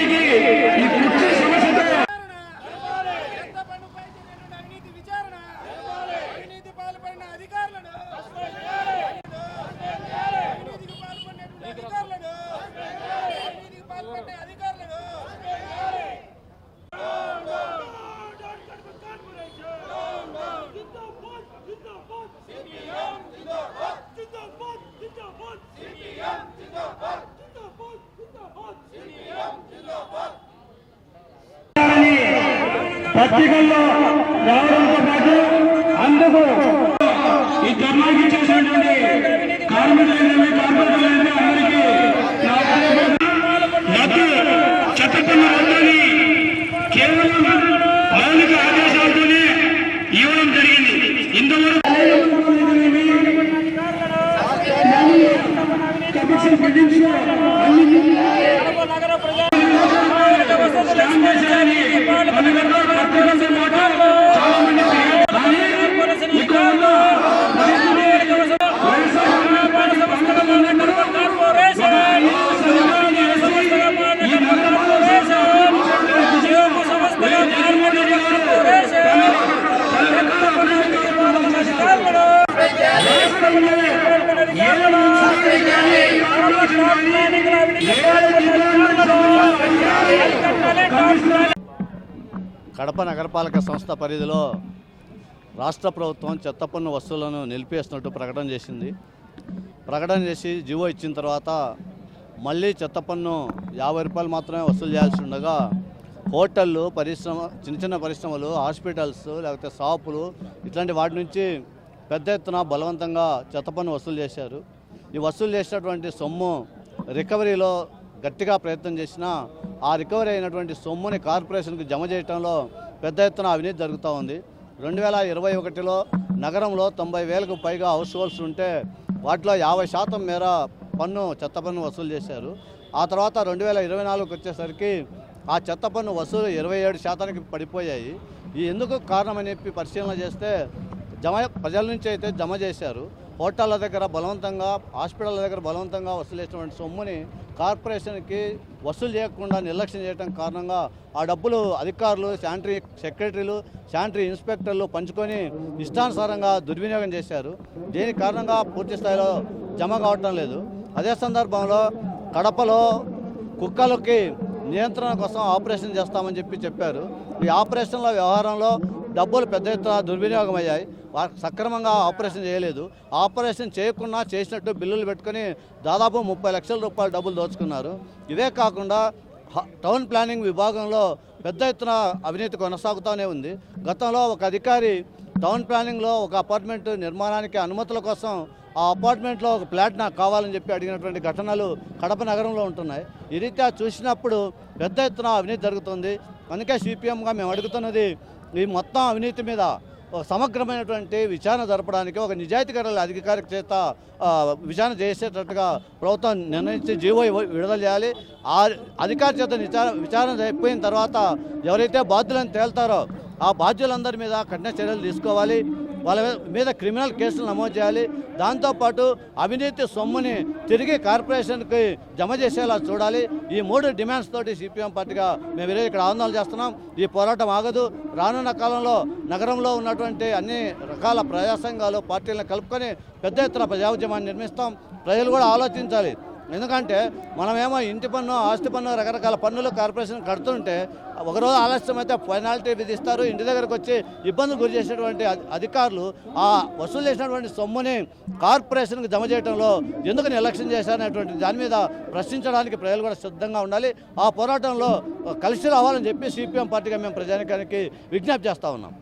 Biggie. పత్రికల్లో రావడంతో పాటు అందుకు ఈ ధర్నాకి చేసినటువంటి కార్మికులైనవి కార్మికులైనవి అందరికీ రద్దు చట్టపన్న రద్దుని కేవలం మౌలిక ఆదేశాలతోనే ఇవ్వడం జరిగింది. ఇంతవరకు కమిషన్ ప్రకటించిన కడప నగరపాలక సంస్థ పరిధిలో రాష్ట్ర ప్రభుత్వం చెత్త పన్ను వస్తువులను నిలిపేస్తున్నట్టు ప్రకటన చేసింది. ప్రకటన చేసి జీవో ఇచ్చిన తర్వాత మళ్ళీ చెత్త పన్ను యాభై రూపాయలు మాత్రమే వసూలు చేయాల్సి ఉండగా హోటళ్ళు పరిశ్రమ చిన్న చిన్న పరిశ్రమలు హాస్పిటల్స్ లేకపోతే షాపులు ఇట్లాంటి వాటి నుంచి పెద్ద ఎత్తున బలవంతంగా చెత్త పన్ను వసూలు చేశారు. ఈ వసూలు చేసినటువంటి సొమ్ము రికవరీలో గట్టిగా ప్రయత్నం చేసినా ఆ రికవరీ అయినటువంటి సొమ్ముని కార్పొరేషన్కు జమ చేయడంలో పెద్ద ఎత్తున అవినీతి జరుగుతూ ఉంది. రెండు వేల ఇరవై ఒకటిలో నగరంలో తొంభై వేలకు పైగా హౌస్ హోల్డ్స్ ఉంటే వాటిలో యాభై శాతం మేర పన్ను చెత్త పన్ను వసూలు చేశారు. ఆ తర్వాత రెండు వేల ఇరవై నాలుగుకి వచ్చేసరికి ఆ చెత్త పన్ను వసూలు ఇరవై ఏడు శాతానికి పడిపోయాయి. ఈ ఎందుకు కారణమని చెప్పి పరిశీలన చేస్తే జమ ప్రజల నుంచి అయితే జమ చేశారు. హోటళ్ళ దగ్గర బలవంతంగా హాస్పిటల్ దగ్గర బలవంతంగా వసూలు చేసినటువంటి సొమ్ముని కార్పొరేషన్కి వసూలు చేయకుండా నిర్లక్ష్యం చేయడం కారణంగా ఆ డబ్బులు అధికారులు శానిటరీ సెక్రటరీలు శానిటరీ ఇన్స్పెక్టర్లు పంచుకొని ఇష్టానుసారంగా దుర్వినియోగం చేశారు. దీని కారణంగా పూర్తి స్థాయిలో జమ కావటం లేదు. అదే సందర్భంలో కడపలో కుక్కలకి నియంత్రణ కోసం ఆపరేషన్ చేస్తామని చెప్పి చెప్పారు. ఈ ఆపరేషన్ల వ్యవహారంలో డబ్బులు పెద్ద ఎత్తున దుర్వినియోగం అయ్యాయి. సక్రమంగా ఆపరేషన్ చేయలేదు. ఆపరేషన్ చేయకుండా చేసినట్టు బిల్లులు పెట్టుకొని దాదాపు ముప్పై లక్షల రూపాయల డబ్బులు దోచుకున్నారు. ఇవే కాకుండా టౌన్ ప్లానింగ్ విభాగంలో పెద్ద ఎత్తున అవినీతి కొనసాగుతూనే ఉంది. గతంలో ఒక అధికారి టౌన్ ప్లానింగ్లో ఒక అపార్ట్మెంట్ నిర్మాణానికి అనుమతుల కోసం ఆ అపార్ట్మెంట్లో ఒక ఫ్లాట్ నాకు కావాలని చెప్పి అడిగినటువంటి ఘటనలు కడప నగరంలో ఉంటున్నాయి. ఈ రీత్యా చూసినప్పుడు పెద్ద ఎత్తున అవినీతి జరుగుతుంది. అందుకే సిపిఎంగా మేము అడుగుతున్నది ఈ మొత్తం అవినీతి మీద సమగ్రమైనటువంటి విచారణ జరపడానికి ఒక నిజాయితీ గల అధికారిక చేత విచారణ చేసేటట్టుగా ప్రభుత్వం నిర్ణయించి జీవో విడుదల చేయాలి. ఆ అధికారి చేత విచారణ విచారణ అయిపోయిన తర్వాత ఎవరైతే బాధ్యులను తేల్తారో ఆ బాధ్యులందరి మీద కఠిన చర్యలు తీసుకోవాలి. వాళ్ళ మీద క్రిమినల్ కేసులు నమోదు చేయాలి. దాంతోపాటు అవినీతి సొమ్ముని తిరిగి కార్పొరేషన్కి జమ చేసేలా చూడాలి. ఈ మూడు డిమాండ్స్ తోటి సిపిఎం పార్టీగా మేము ఈరోజు ఇక్కడ ఆందోళన చేస్తున్నాం. ఈ పోరాటం ఆగదు. రానున్న కాలంలో నగరంలో ఉన్నటువంటి అన్ని రకాల ప్రజా సంఘాలు పార్టీలను కలుపుకొని పెద్ద ఎత్తున ప్రజా నిర్మిస్తాం. ప్రజలు కూడా ఆలోచించాలి. ఎందుకంటే మనమేమో ఇంటి పన్ను ఆస్తి పన్ను రకరకాల పన్నులు కార్పొరేషన్ కడుతుంటే ఒకరోజు ఆలస్యం అయితే పెనాల్టీ విధిస్తారు. ఇంటి దగ్గరకు వచ్చి ఇబ్బందులు గురి చేసేటువంటి అధికారులు ఆ వసూలు చేసినటువంటి సొమ్ముని కార్పొరేషన్కి జమ చేయడంలో ఎందుకు నిర్లక్ష్యం చేశారనేటువంటి దాని మీద ప్రశ్నించడానికి ప్రజలు కూడా సిద్ధంగా ఉండాలి. ఆ పోరాటంలో కలిసి రావాలని చెప్పి సిపిఎం పార్టీగా మేము ప్రజానికానికి విజ్ఞప్తి చేస్తూ ఉన్నాం.